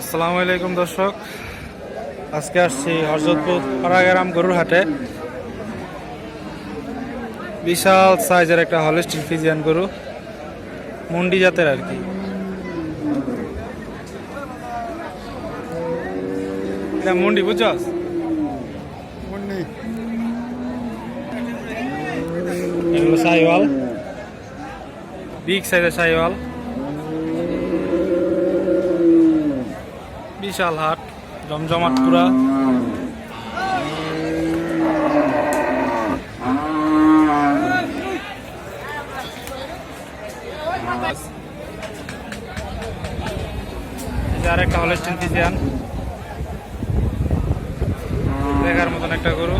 আসসালামু আলাইকুম দর্শক। আজকে আসছি হরজতপুর পাড়াগ্রাম গরুর হাটে। বিশাল সাইজের একটা হলিস্টিন ফিজিয়ান গরু মুন্ডি জাতের আর কি। মুন্ডি বুঝছস এগুলো সাইওয়াল। বিগ সাইজের সাইওয়াল। বিশাল হাট জমজমাট পুরা। এই যে আরেকটা হলেস্টিন ফিজিয়ান দেখার মতন একটা গরু।